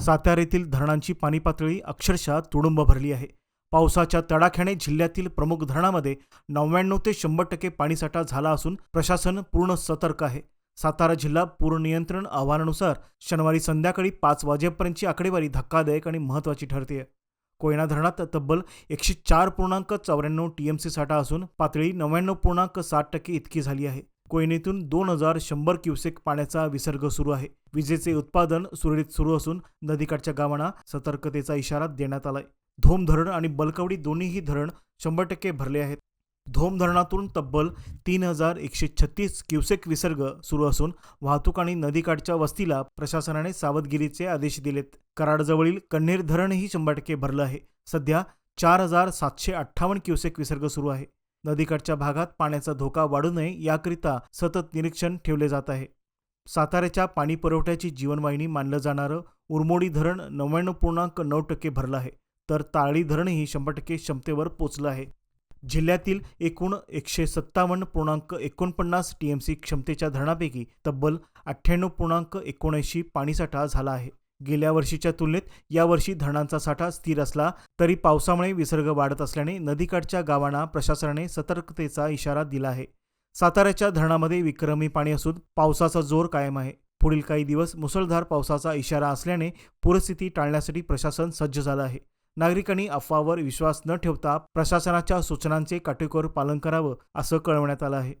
सातारा येथील धरणांची पाणी पातळी अक्षरशः तुडुंब भरली आहे. पावसाच्या तडाख्याने जिल्ह्यातील प्रमुख धरणामध्ये नव्याण्णव ते शंभर टक्के पाणीसाठा झाला असून प्रशासन पूर्ण सतर्क आहे. सातारा जिल्हा पूर नियंत्रण शनिवारी संध्याकाळी पाच वाजेपर्यंतची आकडेवारी धक्कादायक आणि महत्त्वाची ठरते कोयना धरणात तब्बल एकशे चार पूर्णांक चौऱ्याण्णव टीएमसी साठा असून पातळी नव्याण्णव पूर्णांक साठ टक्के इतकी झाली आहे. कोयनेतून दोन हजार शंभर क्युसेक पाण्याचा विसर्ग सुरू आहे. विजेचे उत्पादन सुरळीत सुरू असून नदीकाठच्या गावांना सतर्कतेचा इशारा देण्यात आलाय. धोम धरण आणि बलकवडी दोन्हीही धरण शंभर टक्के भरले आहेत. धोम धरणातून तब्बल तीन हजार एकशे छत्तीस क्युसेक विसर्ग सुरू असून वाहतूक आणि नदीकाठच्या वस्तीला प्रशासनाने सावधगिरीचे आदेश दिलेत. कराडजवळील कन्हेर धरणही शंभर टक्के भरलं आहे. सध्या चार हजार सातशे अठ्ठावन्न क्युसेक विसर्ग सुरू आहे. नदीकाठच्या भागात पाण्याचा धोका वाढू नये याकरिता सतत निरीक्षण ठेवले जात आहे. साताऱ्याच्या पाणी पुरवठ्याची जीवनवाहिनी मानलं जाणारं उरमोडी धरण नव्याण्णव पूर्णांक नऊ टक्के भरलं आहे. तर ताळी धरणही शंभर टक्के क्षमतेवर पोचलं आहे. जिल्ह्यातील एकूण एकशे सत्तावन्न पूर्णांक एकोणपन्नास टी एम सी क्षमतेच्या धरणापैकी तब्बल अठ्ठ्याण्णव पूर्णांक एकोणऐंशी पाणीसाठा झाला आहे. गेल्या वर्षीच्या तुलनेत यावर्षी धरणांचा साठा स्थिर असला तरी पावसामुळे विसर्ग वाढत असल्याने नदीकाठच्या गावांना प्रशासनाने सतर्कतेचा इशारा दिला आहे. साताऱ्याच्या धरणामध्ये विक्रमी पाणी असून पावसाचा जोर कायम आहे. पुढील काही दिवस मुसळधार पावसाचा इशारा असल्याने पूरस्थिती टाळण्यासाठी प्रशासन सज्ज झालं आहे. नागरिकांनी अफवावर विश्वास न ठेवता प्रशासनाच्या सूचनांचे काटेकोर पालन करावं असं कळवण्यात आलं आहे.